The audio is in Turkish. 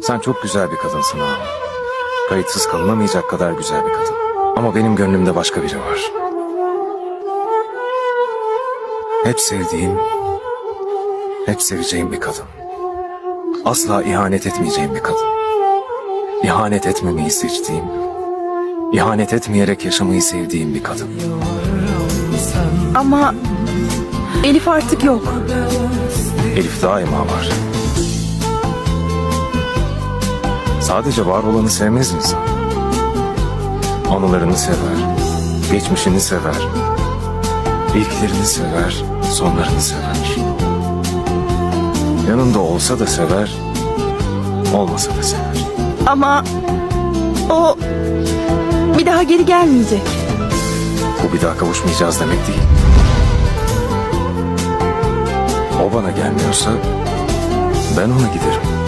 Sen çok güzel bir kadınsın ha. Kayıtsız kalınamayacak kadar güzel bir kadın. Ama benim gönlümde başka biri var. Hep sevdiğim, hep seveceğim bir kadın. Asla ihanet etmeyeceğim bir kadın. İhanet etmemeyi seçtiğim, ihanet etmeyerek yaşamayı sevdiğim bir kadın. Ama Elif artık yok. Elif daima var. Sadece var olanı sevmez insan. Anılarını sever, geçmişini sever, ilklerini sever, sonlarını sever. Yanında olsa da sever, olmasa da sever. Ama o bir daha geri gelmeyecek. Bu bir daha kavuşmayacağız demek değil. O bana gelmiyorsa ben ona giderim.